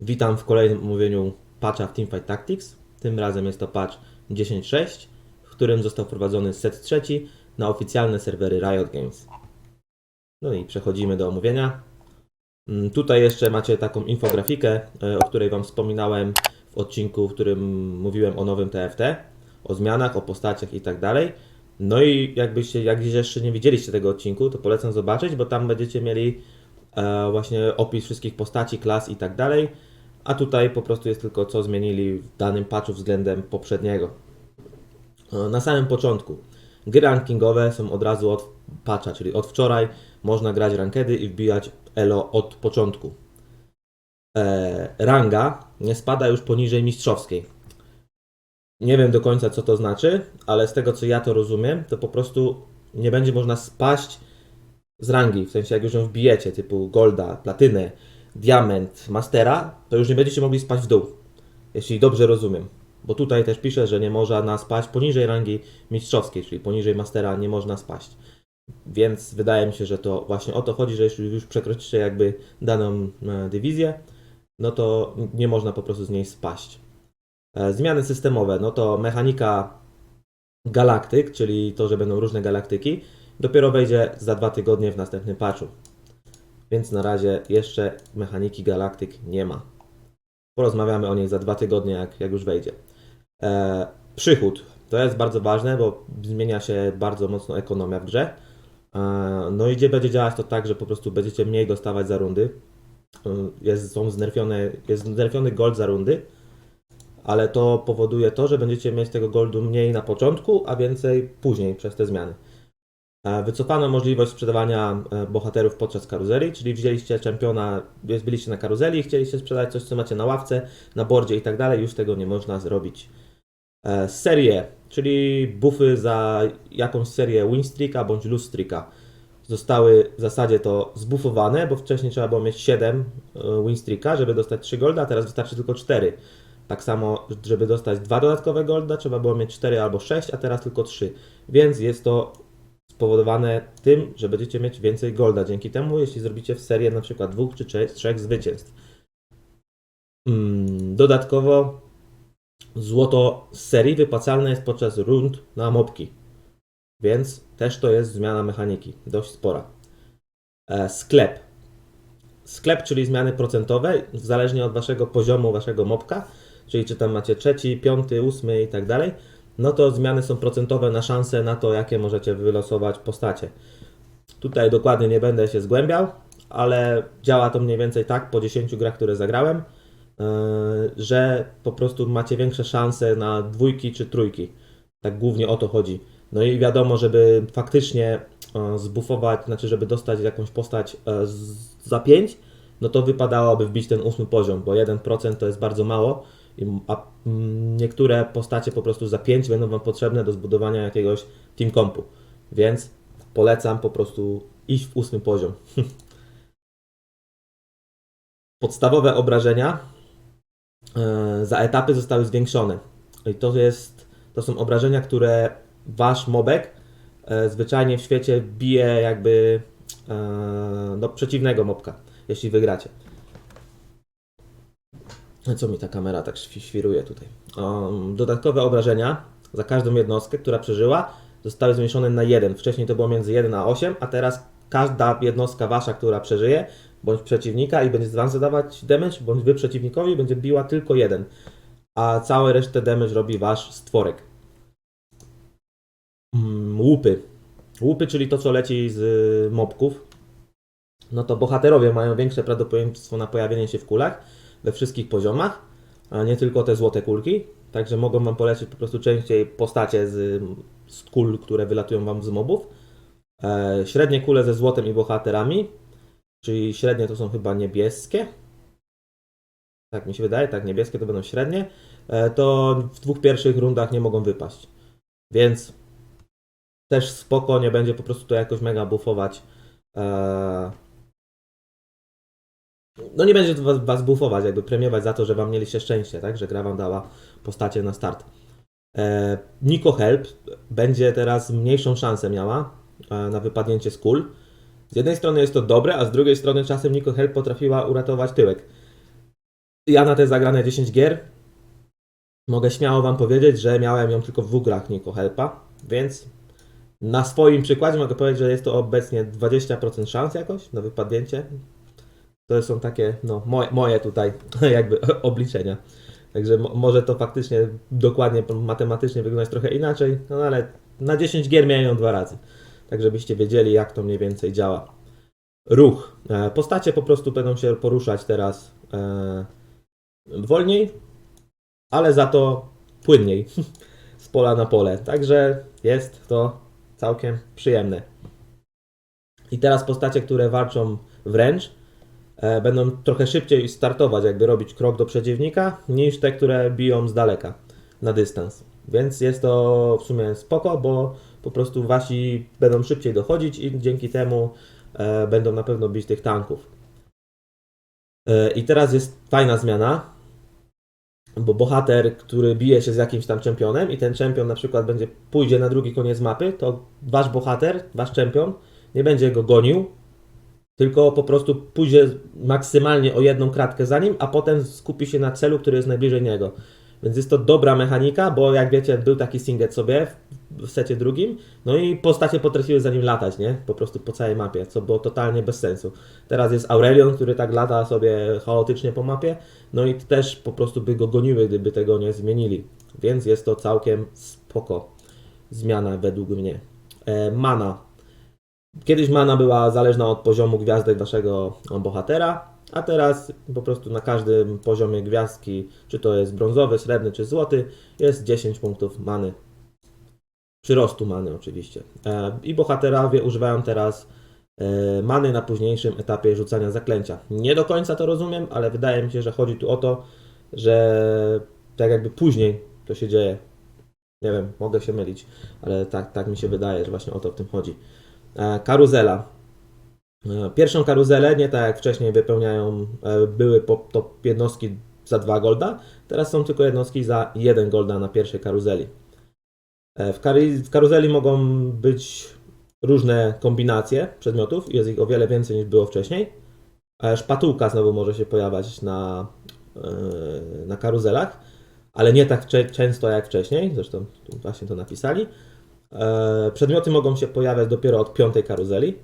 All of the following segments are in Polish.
Witam w kolejnym omówieniu patcha w Teamfight Tactics. Tym razem jest to patch 10.6, w którym został wprowadzony set trzeci na oficjalne serwery Riot Games. No i przechodzimy do omówienia. Mm, Tutaj jeszcze macie taką infografikę, e, o której Wam wspominałem w odcinku, w którym mówiłem o nowym TFT, o zmianach, o postaciach i tak dalej. No i jakbyście, jak jeszcze nie widzieliście tego odcinku, to polecam zobaczyć, bo tam będziecie mieli e, właśnie opis wszystkich postaci, klas i tak dalej. A tutaj po prostu jest tylko co zmienili w danym patchu względem poprzedniego. E, Na samym początku gry rankingowe są od razu od patcha, czyli od wczoraj można grać rankedy i wbijać elo od początku. E, ranga nie spada już poniżej mistrzowskiej. Nie wiem do końca co to znaczy, ale z tego co ja to rozumiem, to po prostu nie będzie można spaść z rangi, w sensie jak już ją wbijecie, typu golda, platynę, diament, mastera, to już nie będziecie mogli spaść w dół, jeśli dobrze rozumiem. Bo tutaj też pisze, że nie można spaść poniżej rangi mistrzowskiej, czyli poniżej mastera nie można spaść. Więc wydaje mi się, że to właśnie o to chodzi, że jeśli już przekroczycie jakby daną e, dywizję, no to nie można po prostu z niej spaść. E, Zmiany systemowe, no to mechanika galaktyk, czyli to, że będą różne galaktyki, dopiero wejdzie za dwa tygodnie w następnym patchu. Więc na razie jeszcze mechaniki galaktyk nie ma. Porozmawiamy o niej za dwa tygodnie, jak, jak już wejdzie. E, przychód. To jest bardzo ważne, bo zmienia się bardzo mocno ekonomia w grze. E, no i gdzie będzie działać to tak, że po prostu będziecie mniej dostawać za rundy. E, Jest, są znerfione, jest znerfiony gold za rundy, ale to powoduje to, że będziecie mieć tego goldu mniej na początku, a więcej później przez te zmiany. E, Wycofano możliwość sprzedawania e, bohaterów podczas karuzeli, czyli wzięliście czempiona, byliście na karuzeli i chcieliście sprzedać coś, co macie na ławce, na bordzie i tak dalej, już tego nie można zrobić. E, Serie, czyli buffy za jakąś serię win streaka bądź lose streaka zostały w zasadzie to zbufowane, bo wcześniej trzeba było mieć 7 e, win streaka, żeby dostać 3 golda, a teraz wystarczy tylko 4. Tak samo, żeby dostać dwa dodatkowe golda, trzeba było mieć 4 albo 6, a teraz tylko 3. Więc jest to spowodowane tym, że będziecie mieć więcej golda. Dzięki temu, jeśli zrobicie w serię na przykład dwóch czy trzech, zwycięstw. Mm, Dodatkowo złoto z serii wypłacalne jest podczas rund na mopki. Więc też to jest zmiana mechaniki, dość spora. E, Sklep. Sklep, czyli zmiany procentowe, zależnie od waszego poziomu, waszego mopka, czyli czy tam macie trzeci, piąty, ósmy i tak dalej, no to zmiany są procentowe na szanse na to, jakie możecie wylosować postacie. Tutaj dokładnie nie będę się zgłębiał, ale działa to mniej więcej tak po 10 grach, które zagrałem, yy, że po prostu macie większe szanse na dwójki czy trójki. Tak głównie o to chodzi. No i wiadomo, żeby faktycznie e, zbufować, znaczy żeby dostać jakąś postać e, za 5, no to wypadałoby wbić ten ósmy poziom, bo 1% to jest bardzo mało, a mm, niektóre postacie po prostu za 5 będą Wam potrzebne do zbudowania jakiegoś team compu. Więc polecam po prostu iść w ósmy poziom. Podstawowe obrażenia e, za etapy zostały zwiększone. I to jest, to są obrażenia, które wasz mobek e, zwyczajnie w świecie bije jakby e, do przeciwnego mobka, jeśli wygracie. No Co mi ta kamera tak świ- świruje tutaj? Um, dodatkowe obrażenia za każdą jednostkę, która przeżyła, zostały zmniejszone na 1. Wcześniej to było między 1 a 8, a teraz każda jednostka wasza, która przeżyje, bądź przeciwnika i będzie wam zadawać damage, bądź wy przeciwnikowi, będzie biła tylko jeden. A całe resztę damage robi wasz stworek. Mm, łupy. Łupy, czyli to, co leci z y, mobków. No to bohaterowie mają większe prawdopodobieństwo na pojawienie się w kulach we wszystkich poziomach, a nie tylko te złote kulki. Także mogą Wam polecić po prostu częściej postacie z, z kul, które wylatują Wam z mobów. E, średnie kule ze złotem i bohaterami, czyli średnie to są chyba niebieskie. Tak mi się wydaje, tak, niebieskie to będą średnie. E, to w dwóch pierwszych rundach nie mogą wypaść. Więc też spoko, nie będzie po prostu to jakoś mega buffować. E, no nie będzie was, was buffować, jakby premiować za to, że wam mieliście szczęście, tak? Że gra wam dała postacie na start. E, Nico Help będzie teraz mniejszą szansę miała e, na wypadnięcie z kul. Z jednej strony jest to dobre, a z drugiej strony czasem Nico Help potrafiła uratować tyłek. Ja na te zagrane 10 gier mogę śmiało Wam powiedzieć, że miałem ją tylko w grach Niko Helpa, więc na swoim przykładzie mogę powiedzieć, że jest to obecnie 20% szans jakoś na wypadnięcie. To są takie no, moje, moje tutaj jakby obliczenia. Także mo- może to faktycznie dokładnie matematycznie wyglądać trochę inaczej, no ale na 10 gier miałem ją dwa razy. Tak żebyście wiedzieli jak to mniej więcej działa. Ruch. E, Postacie po prostu będą się poruszać teraz e, wolniej, ale za to płynniej z pola na pole. Także jest to całkiem przyjemne. I teraz postacie, które walczą wręcz, będą trochę szybciej startować, jakby robić krok do przeciwnika, niż te, które biją z daleka na dystans. Więc jest to w sumie spoko, bo po prostu wasi będą szybciej dochodzić i dzięki temu e, będą na pewno bić tych tanków. E, I teraz jest fajna zmiana, bo bohater, który bije się z jakimś tam czempionem i ten czempion na przykład będzie pójdzie na drugi koniec mapy, to wasz bohater, wasz czempion nie będzie go gonił, tylko po prostu pójdzie maksymalnie o jedną kratkę za nim, a potem skupi się na celu, który jest najbliżej niego. Więc jest to dobra mechanika, bo jak wiecie, był taki singet sobie w- secie drugim, no i postacie potrafiły za nim latać, nie? Po prostu po całej mapie, co było totalnie bez sensu. Teraz jest Aurelion, który tak lata sobie chaotycznie po mapie, no i też po prostu by go goniły, gdyby tego nie zmienili. Więc jest to całkiem spoko zmiana według mnie. E, mana. Kiedyś mana była zależna od poziomu gwiazdek waszego bohatera, a teraz po prostu na każdym poziomie gwiazdki, czy to jest brązowy, srebrny czy złoty, jest 10 punktów many. Przyrostu many oczywiście. E, I bohaterowie używają teraz e, many na późniejszym etapie rzucania zaklęcia. Nie do końca to rozumiem, ale wydaje mi się, że chodzi tu o to, że tak jakby później to się dzieje. Nie wiem, mogę się mylić, ale tak, tak mi się wydaje, że właśnie o to w tym chodzi. E, Karuzela. E, Pierwszą karuzelę, nie tak jak wcześniej wypełniają, e, były po, to jednostki za 2 golda, teraz są tylko jednostki za 1 golda na pierwszej karuzeli. W, karuzeli mogą być różne kombinacje przedmiotów, jest ich o wiele więcej niż było wcześniej. Szpatułka znowu może się pojawiać na, na karuzelach, ale nie tak często jak wcześniej, zresztą właśnie to napisali. E, Przedmioty mogą się pojawiać dopiero od piątej karuzeli,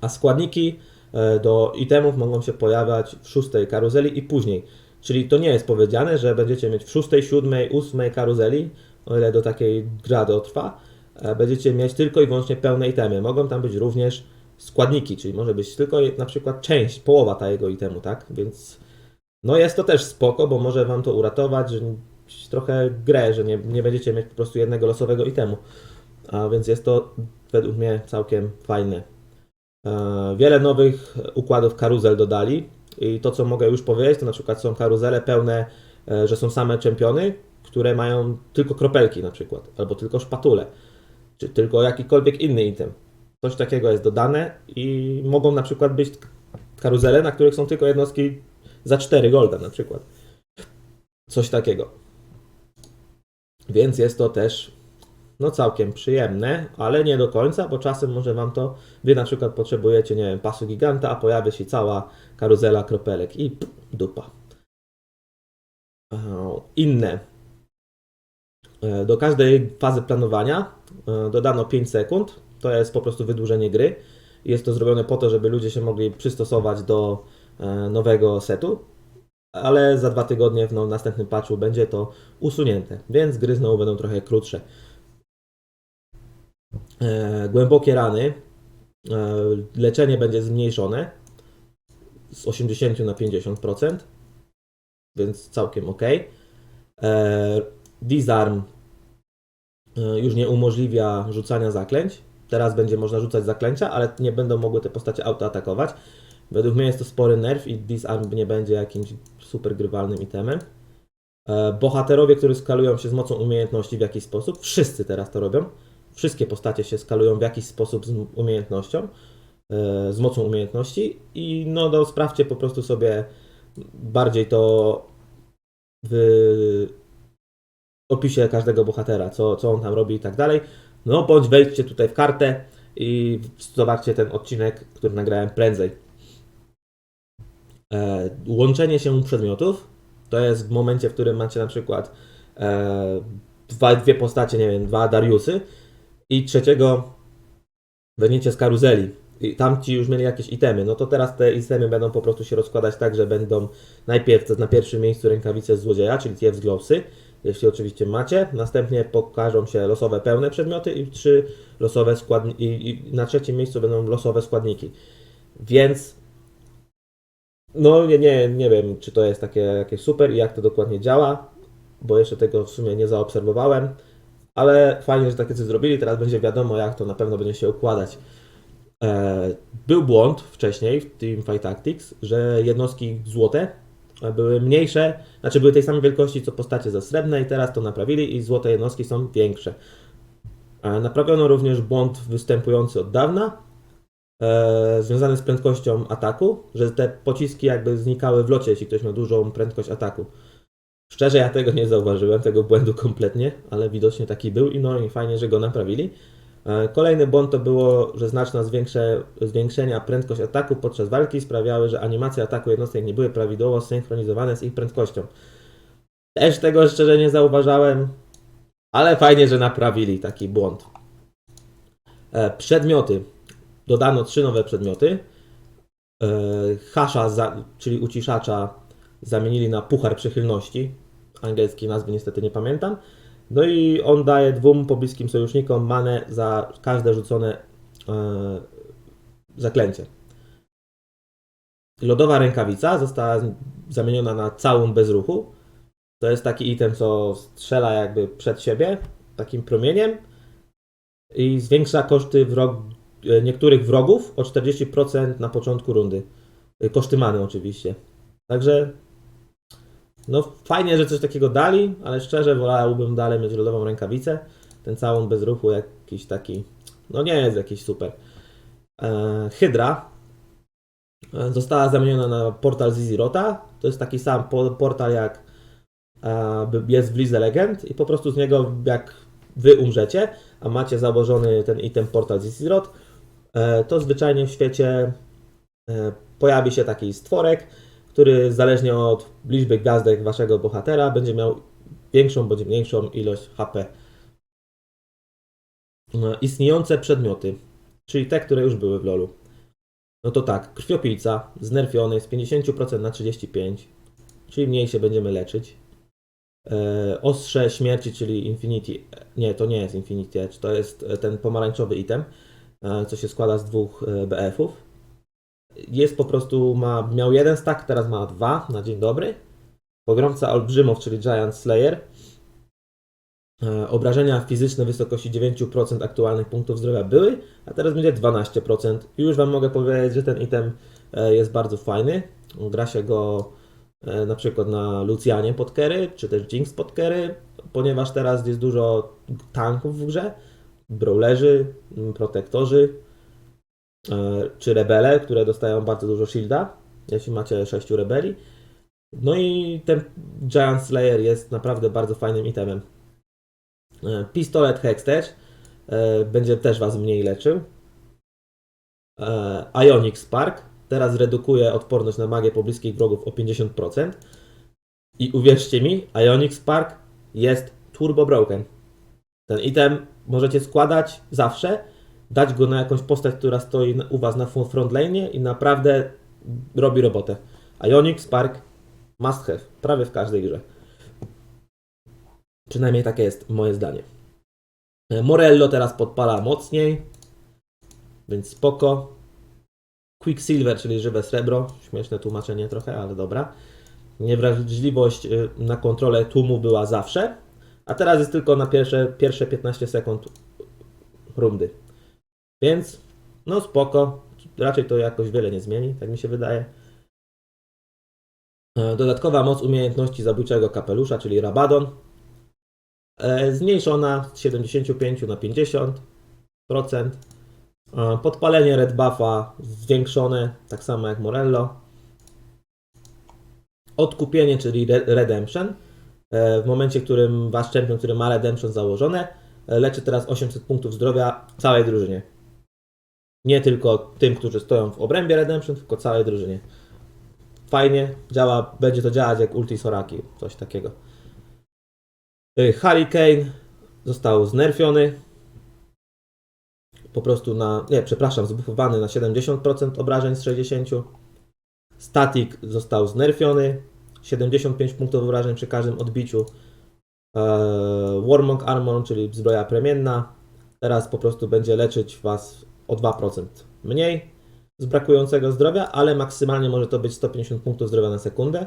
a składniki e, do itemów mogą się pojawiać w szóstej karuzeli i później. Czyli to nie jest powiedziane, że będziecie mieć w szóstej, siódmej, ósmej karuzeli, o ile do takiej gra dotrwa, e, będziecie mieć tylko i wyłącznie pełne itemy. Mogą tam być również składniki, czyli może być tylko na przykład część, połowa tego itemu, tak? Więc no jest to też spoko, bo może Wam to uratować, że trochę grę, że nie, nie będziecie mieć po prostu jednego losowego itemu. A więc jest to według mnie całkiem fajne. E, Wiele nowych układów karuzel dodali i to co mogę już powiedzieć to na przykład są karuzele pełne, e, że są same czempiony, które mają tylko kropelki na przykład, albo tylko szpatule, czy tylko jakikolwiek inny item. Coś takiego jest dodane i mogą na przykład być karuzele, na których są tylko jednostki za 4 golda na przykład. Coś takiego. Więc jest to też no całkiem przyjemne, ale nie do końca, bo czasem może Wam to, Wy na przykład potrzebujecie, nie wiem, pasu giganta, a pojawia się cała karuzela kropelek i pff, dupa. E, Inne. E, Do każdej fazy planowania e, dodano 5 sekund. To jest po prostu wydłużenie gry. Jest to zrobione po to, żeby ludzie się mogli przystosować do nowego setu, ale za dwa tygodnie w no, następnym patchu będzie to usunięte, więc gry znowu będą trochę krótsze. E, głębokie rany. E, leczenie będzie zmniejszone z 80 na 50%, więc całkiem ok. E, disarm już nie umożliwia rzucania zaklęć. Teraz będzie można rzucać zaklęcia, ale nie będą mogły te postacie autoatakować. Według mnie jest to spory nerw i disarm nie będzie jakimś super grywalnym itemem. E, bohaterowie, którzy skalują się z mocą umiejętności w jakiś sposób, wszyscy teraz to robią. Wszystkie postacie się skalują w jakiś sposób z umiejętnością, e, z mocą umiejętności i no, no sprawdźcie po prostu sobie bardziej to w opisie każdego bohatera, co, co on tam robi i tak dalej. No bądź wejdźcie tutaj w kartę i zobaczcie ten odcinek, który nagrałem prędzej. E, łączenie się przedmiotów to jest w momencie, w którym macie na przykład e, dwa, dwie postacie, nie wiem, dwa Dariusy i trzeciego weźmiecie z karuzeli i tam ci już mieli jakieś itemy, no to teraz te itemy będą po prostu się rozkładać tak, że będą najpierw na pierwszym miejscu rękawice z złodzieja, czyli Thieves Glovesy, jeśli oczywiście macie. Następnie pokażą się losowe pełne przedmioty i trzy losowe składniki, i, i na trzecim miejscu będą losowe składniki. Więc no nie, nie, nie wiem, czy to jest takie jakieś super i jak to dokładnie działa, bo jeszcze tego w sumie nie zaobserwowałem, ale fajnie, że takie coś zrobili, teraz będzie wiadomo jak to na pewno będzie się układać. E, Był błąd wcześniej w Teamfight Tactics, że jednostki złote były mniejsze, znaczy były tej samej wielkości co postacie za srebrne i teraz to naprawili i złote jednostki są większe. E, Naprawiono również błąd występujący od dawna, e, związany z prędkością ataku, że te pociski jakby znikały w locie, jeśli ktoś miał dużą prędkość ataku. Szczerze ja tego nie zauważyłem, tego błędu kompletnie, ale widocznie taki był i no i fajnie, że go naprawili. E, Kolejny błąd to było, że znaczne zwiększe, zwiększenia prędkość ataku podczas walki sprawiały, że animacje ataku jednostek nie były prawidłowo synchronizowane z ich prędkością. Też tego szczerze nie zauważałem, ale fajnie, że naprawili taki błąd. E, Przedmioty. Dodano trzy nowe przedmioty. E, Hasza, za, czyli uciszacza, zamienili na puchar przychylności. Angielskiej nazwy niestety nie pamiętam. No i on daje dwóm pobliskim sojusznikom manę za każde rzucone e, zaklęcie. Lodowa rękawica została zamieniona na całun bez ruchu. To jest taki item, co strzela jakby przed siebie takim promieniem i zwiększa koszty wrog, niektórych wrogów o 40% na początku rundy. E, Koszty many oczywiście. Także no fajnie, że coś takiego dali, ale szczerze wolałbym dalej mieć lodową rękawicę. Ten całun bez ruchu jakiś taki, no nie jest jakiś super. E, Hydra e, została zamieniona na portal Zizirota. To jest taki sam po, portal jak e, jest w Lize Legend i po prostu z niego jak wy umrzecie, a macie założony ten item portal Zizirot, e, to zwyczajnie w świecie e, pojawi się taki stworek, który zależnie od liczby gwiazdek waszego bohatera będzie miał większą bądź mniejszą ilość HP. E, Istniejące przedmioty, czyli te, które już były w LoLu. No to tak, krwiopijca znerfiony z 50% na 35%, czyli mniej się będziemy leczyć. E, Ostrze śmierci, czyli Infinity. Nie, to nie jest Infinity Edge, to jest e, ten pomarańczowy item, e, co się składa z dwóch e, BF-ów jest po prostu, ma, miał jeden stack, teraz ma dwa, na dzień dobry. Pogromca Olbrzymów, czyli Giant Slayer. E, Obrażenia fizyczne w wysokości 9% aktualnych punktów zdrowia były, a teraz będzie 12%. I już Wam mogę powiedzieć, że ten item e, jest bardzo fajny. Gra się go e, na przykład na Lucianie pod carry, czy też Jinx pod carry, ponieważ teraz jest dużo tanków w grze, brawlerzy, protektorzy, e, czy rebele, które dostają bardzo dużo shielda, jeśli macie 6 rebeli. No i ten Giant Slayer jest naprawdę bardzo fajnym itemem. E, Pistolet Hextech e, będzie też Was mniej leczył. Ionic Spark teraz redukuje odporność na magię pobliskich wrogów o 50%. I uwierzcie mi, Ionic Spark jest turbo broken. Ten item możecie składać zawsze, dać go na jakąś postać, która stoi u Was na front lane i naprawdę robi robotę. Ionic Spark must have, prawie w każdej grze. Przynajmniej takie jest moje zdanie. E, Morello teraz podpala mocniej, więc spoko. Quicksilver, czyli żywe srebro. Śmieszne tłumaczenie trochę, ale dobra. Niewrażliwość y, na kontrolę tłumu była zawsze, a teraz jest tylko na pierwsze, pierwsze 15 sekund rundy. Więc, no spoko. Raczej to jakoś wiele nie zmieni, tak mi się wydaje. E, Dodatkowa moc umiejętności zabójczego kapelusza, czyli Rabadon. E, Zmniejszona z 75 na 50%. E, Podpalenie Red Buffa zwiększone, tak samo jak Morello. Odkupienie, czyli re- Redemption. E, W momencie, w którym wasz champion, który ma Redemption założone, e, leczy teraz 800 punktów zdrowia całej drużynie. Nie tylko tym, którzy stoją w obrębie Redemption, tylko całej drużynie. fajnie, działa, będzie to działać jak ulti Soraki, coś takiego. Y, Hurricane został znerfiony. Po prostu na, nie, przepraszam, zbufowany na 70% obrażeń z 60. Static został znerfiony. 75 punktów obrażeń przy każdym odbiciu. Eee, Warmong Armor, czyli zbroja plemienna. Teraz po prostu będzie leczyć Was o 2% mniej z brakującego zdrowia, ale maksymalnie może to być 150 punktów zdrowia na sekundę,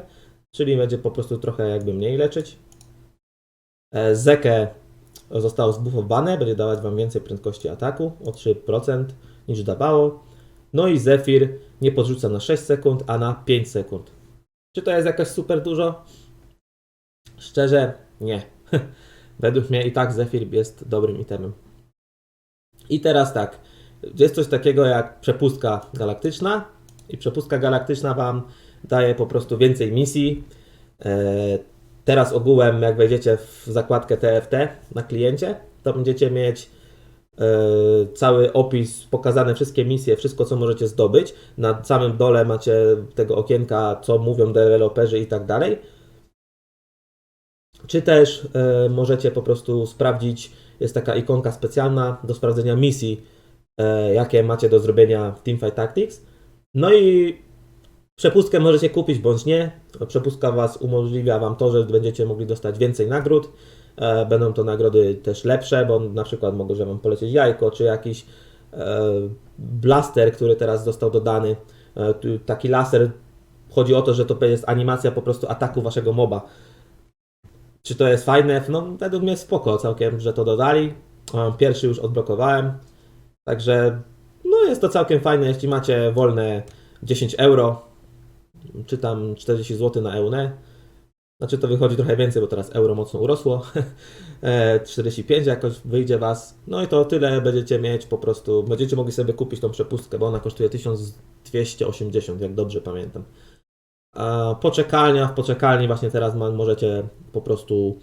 czyli będzie po prostu trochę jakby mniej leczyć. E, Zeke zostało zbuffowane, będzie dawać Wam więcej prędkości ataku o 3% niż dawało. No i Zephyr nie podrzuca na 6 sekund, a na 5 sekund. Czy to jest jakoś super dużo? Szczerze, nie. Według mnie i tak Zephyr jest dobrym itemem. I teraz tak, jest coś takiego jak przepustka galaktyczna i przepustka galaktyczna Wam daje po prostu więcej misji. E, Teraz ogółem, jak wejdziecie w zakładkę TFT na kliencie, to będziecie mieć cały opis, pokazane wszystkie misje, wszystko co możecie zdobyć. Na samym dole macie tego okienka, co mówią deweloperzy i tak dalej. Czy też e, możecie po prostu sprawdzić, jest taka ikonka specjalna do sprawdzenia misji, e, jakie macie do zrobienia w Teamfight Tactics. No i Przepustkę możecie kupić bądź nie. Przepustka Was umożliwia Wam to, że będziecie mogli dostać więcej nagród. E, Będą to nagrody też lepsze, bo na przykład mogę Wam polecieć jajko, czy jakiś e, blaster, który teraz został dodany. E, Taki laser, chodzi o to, że to jest animacja po prostu ataku Waszego moba. Czy to jest fajne? No według mnie spoko całkiem, że to dodali. Pierwszy już odblokowałem. Także no jest to całkiem fajne, jeśli macie wolne 10 euro, czy tam 40 zł na EUNE. Znaczy to wychodzi trochę więcej, bo teraz euro mocno urosło. E, 45 jakoś wyjdzie Was. No i to tyle będziecie mieć po prostu. Będziecie mogli sobie kupić tą przepustkę, bo ona kosztuje 1280, jak dobrze pamiętam. A poczekalnia, w poczekalni właśnie teraz możecie po prostu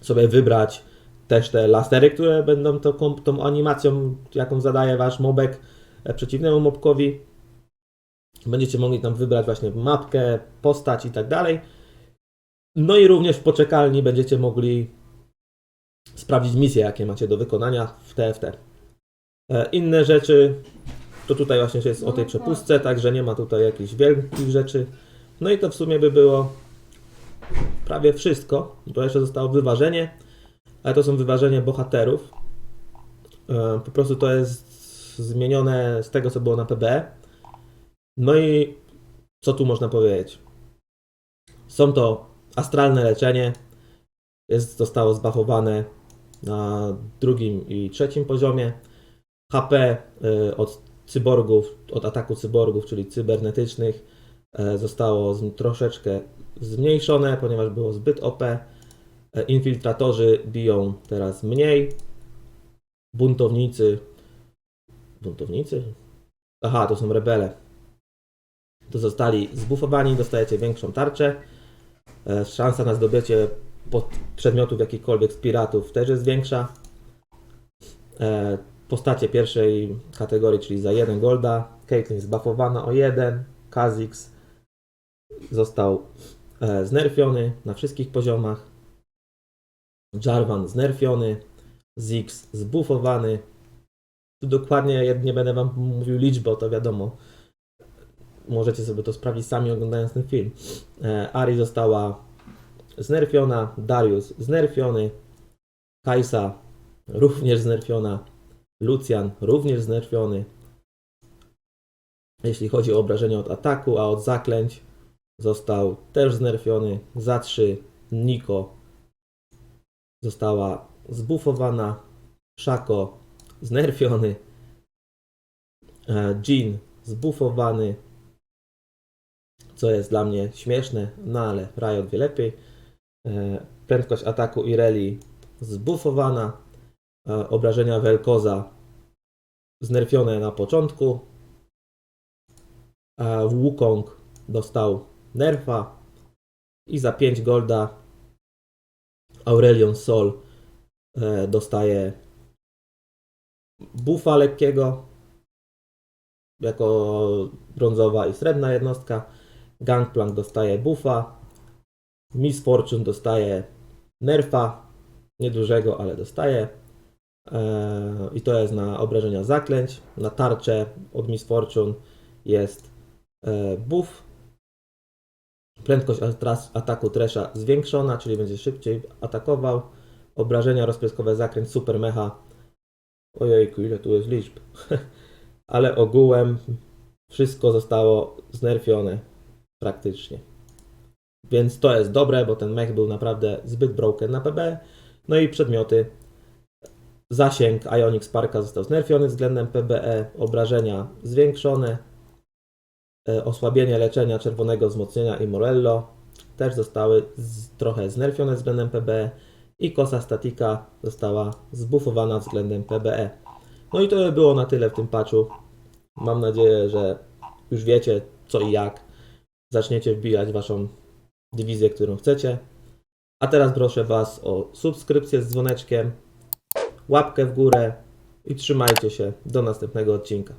sobie wybrać też te lasery, które będą kom- tą animacją, jaką zadaje Wasz mobek e, przeciwnemu mobkowi. Będziecie mogli tam wybrać właśnie mapkę, postać i tak dalej. No i również w poczekalni będziecie mogli sprawdzić misje, jakie macie do wykonania w TFT. E, Inne rzeczy, to tutaj właśnie jest o tej przepustce, także nie ma tutaj jakichś wielkich rzeczy. No i to w sumie by było prawie wszystko. To jeszcze zostało wyważenie, ale to są wyważenie bohaterów. E, Po prostu to jest zmienione z tego, co było na PB. No i co tu można powiedzieć? Są to astralne leczenie. Jest, zostało zbafowane na drugim i trzecim poziomie. HP y, od cyborgów, od ataku cyborgów, czyli cybernetycznych, y, zostało troszeczkę zmniejszone, ponieważ było zbyt OP. Y, Infiltratorzy biją teraz mniej. Buntownicy. Buntownicy? Aha, to są rebele to zostali zbufowani, dostajecie większą tarczę. E, Szansa na zdobycie przedmiotów jakichkolwiek z piratów też jest większa. E, Postacie pierwszej kategorii, czyli za 1 golda. Caitlyn zbuffowana o 1. Kha'Zix został e, znerfiony na wszystkich poziomach. Jarvan znerfiony. Ziggs zbufowany. Tu dokładnie nie będę wam mówił liczby, to wiadomo możecie sobie to sprawdzić sami oglądając ten film. E, Ari została znerfiona, Darius znerfiony, Kajsa również znerfiona, Lucian również znerfiony. Jeśli chodzi o obrażenia od ataku, a od zaklęć został też znerfiony. Za 3 Niko została zbufowana, Szako znerfiony, e, Jean zbufowany, co jest dla mnie śmieszne, no ale Riot wie lepiej. E, Prędkość ataku Ireli zbufowana, e, obrażenia Velkoza znerfione na początku, Wukong dostał nerfa i za 5 golda Aurelion Sol e, dostaje buffa lekkiego jako brązowa i srebrna jednostka Gangplank dostaje buffa, Miss Fortune dostaje nerfa, niedużego, ale dostaje. Eee, I to jest na obrażenia zaklęć. Na tarczę od Miss Fortune jest e, buff. Prędkość ataku Tresha zwiększona, czyli będzie szybciej atakował. Obrażenia rozpryskowe zakręt Super Mecha. Ojejku, ile tu jest liczb. Ale ogółem wszystko zostało znerfione praktycznie. Więc to jest dobre, bo ten mech był naprawdę zbyt broken na PB. No i przedmioty. Zasięg Ionic Sparka został znerfiony względem PBE. Obrażenia zwiększone. E, Osłabienie leczenia czerwonego wzmocnienia i Morello też zostały z, trochę znerfione względem PBE. I kosa statika została zbufowana względem PBE. No i to by było na tyle w tym patchu. Mam nadzieję, że już wiecie co i jak. Zaczniecie wbijać waszą dywizję, którą chcecie. A teraz proszę Was o subskrypcję z dzwoneczkiem, łapkę w górę i trzymajcie się do następnego odcinka.